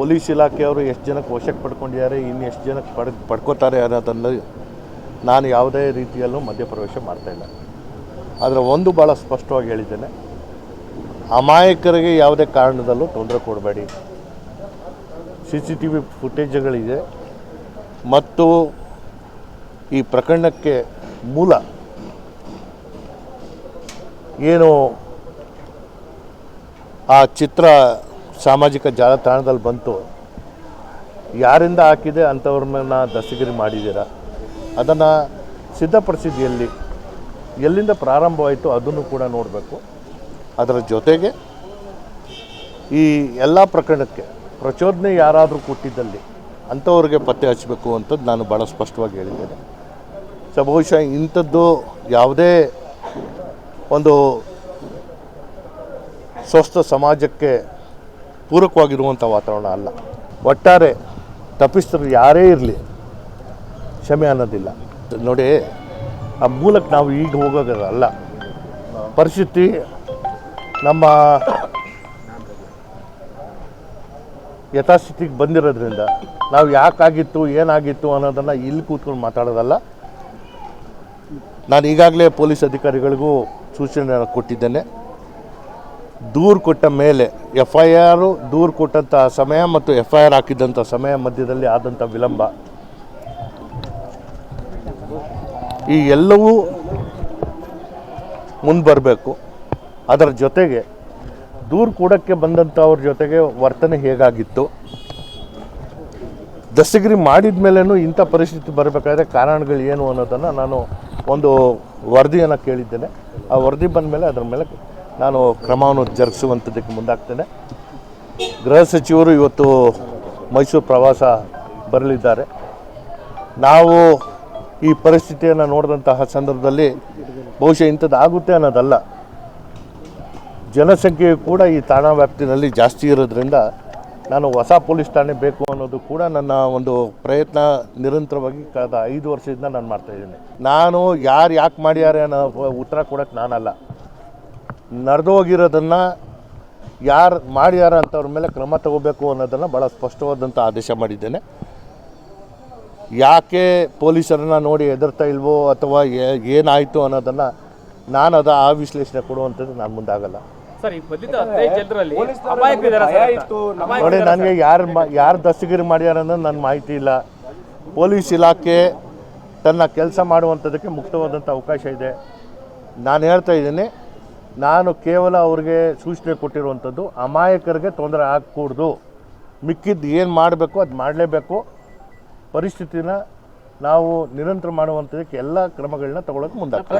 Police ಇಲಾಖೆಯವರು ಎಷ್ಟು ಜನಕ್ಕೆ ವಶಕ್ಕೆ ಪಡ್ಕೊಂಡಿದ್ದಾರೆ, ಇನ್ನು ಎಷ್ಟು ಜನಕ್ಕೆ ಪಡ್, ಪಡ್ಕೋತಾರೆ ಅನ್ನೋದನ್ನು ನಾನು ಯಾವುದೇ ರೀತಿಯಲ್ಲೂ ಮಧ್ಯಪ್ರವೇಶ ಮಾಡ್ತಾಯಿಲ್ಲ ಆದರೆ ಒಂದು ಭಾಳ ಸ್ಪಷ್ಟವಾಗಿ ಹೇಳಿದ್ದೇನೆ, ಅಮಾಯಕರಿಗೆ ಯಾವುದೇ ಕಾರಣದಲ್ಲೂ ತೊಂದರೆ ಕೊಡಬೇಡಿ. ಸಿ ಸಿ ಟಿ ವಿ ಫುಟೇಜ್ಗಳಿದೆ ಮತ್ತು ಈ ಪ್ರಕರಣಕ್ಕೆ ಮೂಲ ಏನು ಆ ಚಿತ್ರ ಸಾಮಾಜಿಕ ಜಾಲತಾಣದಲ್ಲಿ ಬಂತು. ಯಾರಿಂದ ಹಾಕಿದೆ ಅಂಥವ್ರನ್ನ ದಸ್ತಗಿರಿ ಮಾಡಿದ್ದೀರಾ? ಅದನ್ನು ಸಿದ್ಧಪಡಿಸಿದ್ದು ಎಲ್ಲಿ ಎಲ್ಲಿಂದ ಪ್ರಾರಂಭವಾಯಿತು ಅದನ್ನು ಕೂಡ ನೋಡಬೇಕು. ಅದರ ಜೊತೆಗೆ ಈ ಎಲ್ಲ ಪ್ರಕರಣಕ್ಕೆ ಪ್ರಚೋದನೆ ಯಾರಾದರೂ ಕೊಟ್ಟಿದ್ದಲ್ಲಿ ಅಂಥವ್ರಿಗೆ ಪತ್ತೆ ಹಚ್ಚಬೇಕು ಅಂತದ್ದು ನಾನು ಭಾಳ ಸ್ಪಷ್ಟವಾಗಿ ಹೇಳಿದ್ದೇನೆ. ಸೊ ಬಹುಶಃ ಇಂಥದ್ದು ಯಾವುದೇ ಒಂದು ಸ್ವಸ್ಥ ಸಮಾಜಕ್ಕೆ ಪೂರಕವಾಗಿರುವಂಥ ವಾತಾವರಣ ಅಲ್ಲ. ಒಟ್ಟಾರೆ ತಪ್ಪಿಸ್ತರು ಯಾರೇ ಇರಲಿ, ಕ್ಷಮೆ ಅನ್ನೋದಿಲ್ಲ. ನೋಡಿ, ಆ ಮೂಲಕ್ಕೆ ನಾವು ಈಗ ಹೋಗೋದಲ್ಲ. ಪರಿಸ್ಥಿತಿ ನಮ್ಮ ಯಥಾಸ್ಥಿತಿಗೆ ಬಂದಿರೋದ್ರಿಂದ ನಾವು ಯಾಕಾಗಿತ್ತು, ಏನಾಗಿತ್ತು ಅನ್ನೋದನ್ನು ಇಲ್ಲಿ ಕೂತ್ಕೊಂಡು ಮಾತಾಡೋದಲ್ಲ. ನಾನು ಈಗಾಗಲೇ ಪೊಲೀಸ್ ಅಧಿಕಾರಿಗಳಿಗೂ ಸೂಚನೆ ಕೊಟ್ಟಿದ್ದೇನೆ. ದೂರು ಕೊಟ್ಟ ಮೇಲೆ ಎಫ್ ಐ ಆರು ದೂರು ಕೊಟ್ಟಂಥ ಸಮಯ ಮತ್ತು ಎಫ್ ಐ ಆರ್ ಹಾಕಿದ್ದಂಥ ಸಮಯ ಮಧ್ಯದಲ್ಲಿ ಆದಂಥ ವಿಳಂಬ. ಈ ಎಲ್ಲವೂ ಮುಂದೆ ಬರಬೇಕು. ಅದರ ಜೊತೆಗೆ ದೂರು ಕೂಡಕ್ಕೆ ಬಂದಂಥವ್ರ ಜೊತೆಗೆ ವರ್ತನೆ ಹೇಗಾಗಿತ್ತು? ದಸ್ತಗಿರಿ ಮಾಡಿದ ಮೇಲೂ ಇಂಥ ಪರಿಸ್ಥಿತಿ ಬರಬೇಕಾದ್ರೆ ಕಾರಣಗಳು ಏನು ಅನ್ನೋದನ್ನು ನಾನು ಒಂದು ವರದಿಯನ್ನು ಕೇಳಿದ್ದೇನೆ. ಆ ವರದಿ ಬಂದ ಮೇಲೆ ಅದರ ಮೇಲೆ ನಾನು ಕ್ರಮವನ್ನು ಜರುಗಿಸುವಂಥದ್ದಕ್ಕೆ ಮುಂದಾಗ್ತೇನೆ. ಗೃಹ ಸಚಿವರು ಇವತ್ತು ಮೈಸೂರು ಪ್ರವಾಸ ಬರಲಿದ್ದಾರೆ. ನಾವು ಈ ಪರಿಸ್ಥಿತಿಯನ್ನು ನೋಡಿದಂತಹ ಸಂದರ್ಭದಲ್ಲಿ ಬಹುಶಃ ಇಂಥದ್ದು ಆಗುತ್ತೆ ಅನ್ನೋದಲ್ಲ. ಜನಸಂಖ್ಯೆ ಕೂಡ ಈ ತಾಣಾ ವ್ಯಾಪ್ತಿನಲ್ಲಿ ಜಾಸ್ತಿ ಇರೋದ್ರಿಂದ ನಾನು ಹೊಸ ಪೊಲೀಸ್ ಠಾಣೆ ಬೇಕು ಅನ್ನೋದು ಕೂಡ ನನ್ನ ಒಂದು ಪ್ರಯತ್ನ ನಿರಂತರವಾಗಿ ಕಳೆದ ಐದು ವರ್ಷದಿಂದ ನಾನು ಮಾಡ್ತಾಯಿದ್ದೀನಿ ನಾನು ಯಾರು ಯಾಕೆ ಮಾಡ್ಯಾರೆ ಅನ್ನೋ ಉತ್ತರ ಕೊಡೋಕ್ಕೆ ನಾನಲ್ಲ. ನಡೆದೋಗಿರೋದನ್ನು ಯಾರು ಮಾಡ್ಯಾರ ಅಂಥವ್ರ ಮೇಲೆ ಕ್ರಮ ತಗೋಬೇಕು ಅನ್ನೋದನ್ನು ಭಾಳ ಸ್ಪಷ್ಟವಾದಂಥ ಆದೇಶ ಮಾಡಿದ್ದೇನೆ. ಯಾಕೆ ಪೊಲೀಸರನ್ನ ನೋಡಿ ಹೆದರ್ತಾ ಇಲ್ವೋ ಅಥವಾ ಏನಾಯಿತು ಅನ್ನೋದನ್ನು ನಾನು ಅದ ಆ ವಿಶ್ಲೇಷಣೆ ಕೊಡುವಂಥದ್ದು ನಾನು ಮುಂದಾಗಲ್ಲ. ನೋಡಿ ನನಗೆ ಯಾರು ಯಾರು ದಸ್ತಗಿರಿ ಮಾಡ್ಯಾರ ಅನ್ನೋದು ನನ್ನ ಮಾಹಿತಿ ಇಲ್ಲ. ಪೊಲೀಸ್ ಇಲಾಖೆ ತನ್ನ ಕೆಲಸ ಮಾಡುವಂಥದ್ದಕ್ಕೆ ಮುಕ್ತವಾದಂಥ ಅವಕಾಶ ಇದೆ. ನಾನು ಹೇಳ್ತಾ ಇದ್ದೀನಿ ನಾನು ಕೇವಲ ಅವ್ರಿಗೆ ಸೂಚನೆ ಕೊಟ್ಟಿರುವಂಥದ್ದು, ಅಮಾಯಕರಿಗೆ ತೊಂದರೆ ಆಗಕೂಡ್ದು. ಮಿಕ್ಕಿದ್ದು ಏನು ಮಾಡಬೇಕು, ಅದು ಮಾಡಲೇಬೇಕು. ಪರಿಸ್ಥಿತಿನ ನಾವು ನಿರಂತರ ಮಾಡುವಂಥದಕ್ಕೆ ಎಲ್ಲ ಕ್ರಮಗಳನ್ನ ತಗೊಳ್ಳೋಕೆ ಮುಂದಾಗ್ತದೆ.